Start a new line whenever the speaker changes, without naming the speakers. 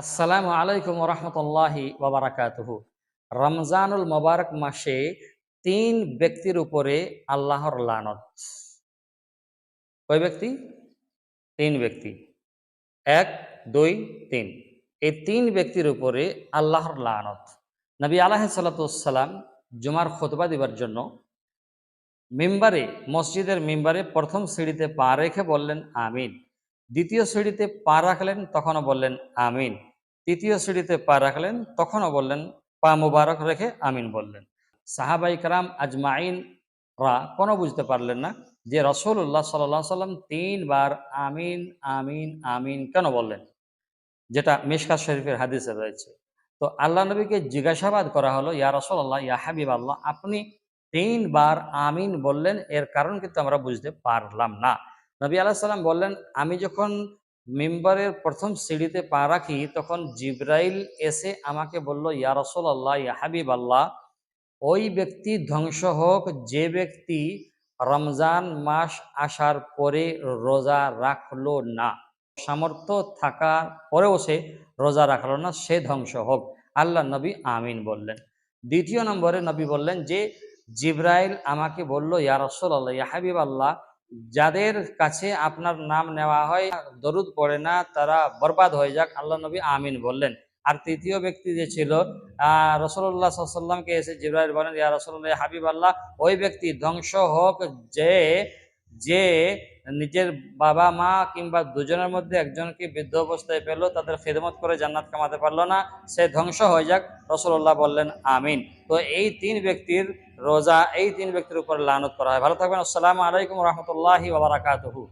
আসসালামু আলাইকুম রহমতুল্লাহি ওবরাকাতুহু। রমজানুল মোবারক মাসে তিন ব্যক্তির উপরে আল্লাহর লানত। কয় ব্যক্তি? তিন ব্যক্তি। এক, দুই, তিন। এই তিন ব্যক্তির উপরে আল্লাহর লানত। নবী আলাহ সাল্লাতাম জুমার খোতবা দিবার জন্য মিম্বারে, মসজিদের মিম্বারে প্রথম সিঁড়িতে পা রেখে বললেন, আমিন। দ্বিতীয় সিঁড়িতে পা রাখলেন, তখনও বললেন, আমিন। তৃতীয় সিঁড়িতে পা রাখলেন, তখনও বললেন, পা মুবারক রেখে আমিন বললেন। সাহাবাই কালাম আজমাইন রা কোনো বুঝতে পারলেন না যে রসুল্লাহ সাল্লাহ সাল্লাম তিনবার আমিন আমিন আমিন কেন বললেন, যেটা মিশকাত শরীফের হাদিসে রয়েছে। তো আল্লাহ নবীকে জিজ্ঞাসাবাদ করা হলো, ইয়া রসল্লাহ ইয়া হাবিব আল্লাহ আপনি তিনবার আমিন বললেন, এর কারণ কিন্তু আমরা বুঝতে পারলাম না। নবী আলাহ সাল্লাম বললেন, আমি যখন মেম্বারের প্রথম সিঁড়িতে পা রাখি, তখন জিব্রাইল এসে আমাকে বলল, ইয়া রসল আল্লাহ ইয়া হাবিব আল্লাহ ওই ব্যক্তি ধ্বংস হোক, যে ব্যক্তি রমজান মাস আসার পরে রোজা রাখল না, সামর্থ্য থাকার পরেও সে রোজা রাখল না, সে ধ্বংস হোক আল্লাহ নবী আমিন বললেন। দ্বিতীয় নম্বরে নবী বললেন যে, জিব্রাইল আমাকে বলল, ইয়া রসল আল্লাহ ইয়া হাবিব আল্লাহ যাদের কাছে আপনার নাম নেওয়া হয়, দরুদ পড়ে না, তারা বরবাদ হয়ে যাক, আল্লাহ নবী আমিন বললেন। আর তৃতীয় ব্যক্তি যে ছিল রসল্লা সাল্লামকে এসে জিব্রাইল বলেন, ইয়া রসল্লাহ হাবিব আল্লাহ ওই ব্যক্তি ধ্বংস হোক যে যে নিজের বাবা, মা কিংবা দুজনের মধ্যে একজনকে বৃদ্ধ অবস্থায় পেল, তাদের খেদমত করে জান্নাত কামাতে পারল না। সে ধ্বংস হয়ে যাক রসল্লাহ বললেন, আমিন। তো এই তিন ব্যক্তির রোজা, এই তিন ব্যক্তির উপর লানত করা হয়। ভালো থাকবেন। আসসালামু আলাইকুম রহমতুল্লাহি ওবরাকাতহু